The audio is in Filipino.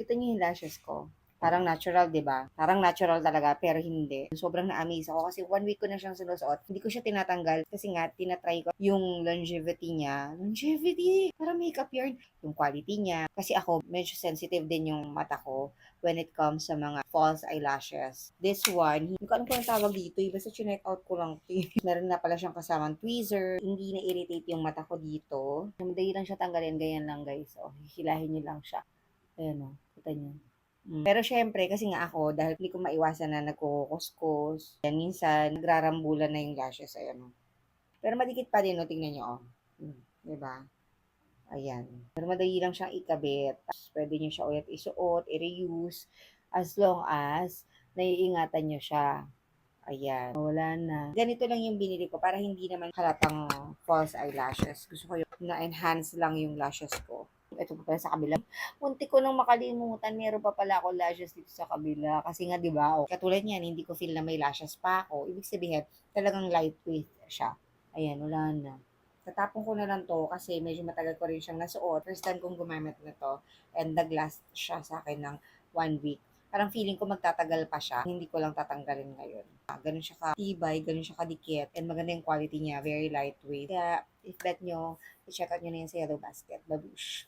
Kita niyo yung lashes ko? Parang natural, di ba? Parang natural talaga, pero hindi. Sobrang na-amaze ako kasi one week ko na siyang sinusuot. Hindi ko siya tinatanggal kasi nga, tinatry ko yung longevity niya. Longevity! Parang makeup yarn. Yung quality niya. Kasi ako, medyo sensitive din yung mata ko when it comes sa mga false eyelashes. This one, hindi ko alam kung ang tawag dito. eh. Basta chinek out ko lang. ito eh. Meron na pala siyang kasamang tweezer. Hindi na-irritate yung mata ko dito. Madali lang siya tanggalin. Ganyan lang guys. O, hihilahin niyo lang siya. Ayan o. Kita niyo. Mm. Pero syempre, kasi nga ako, dahil hindi ko maiwasan na nagkukuskus, yan, minsan, nagrarambulan na yung lashes, ayan o. Pero madikit pa din, o, tingnan nyo, o. Mm, diba? Ayan. Pero madali lang siyang ikabit. Tapos, pwede nyo siya ulit isuot, i-reuse, as long as naiingatan nyo siya. Ayan. Wala na. Ganito lang yung binili ko para hindi naman halatang false eyelashes. Gusto ko yung na-enhance lang yung lashes ko. Ito pa pala sa kabila. Munti ko nang makalimutan, meron pa pala ako lashes dito sa kabila. Kasi nga, di ba, oh, katulad niyan, hindi ko feel na may lashes pa ako. Ibig sabihin, talagang lightweight siya. Ayan, wala na. Tatapon ko na lang to kasi medyo matagal ko rin siyang nasuot. First time kong gumamit na to and nag-last siya sa akin ng one week. Parang feeling ko magtatagal pa siya. Hindi ko lang tatanggalin ngayon. Ah, Ganun siya ka-tibay, ganun siya kadikit, and maganda yung quality niya, very lightweight. Kaya, if bet nyo, i-check out nyo na yun sa Yellow Basket. Babush!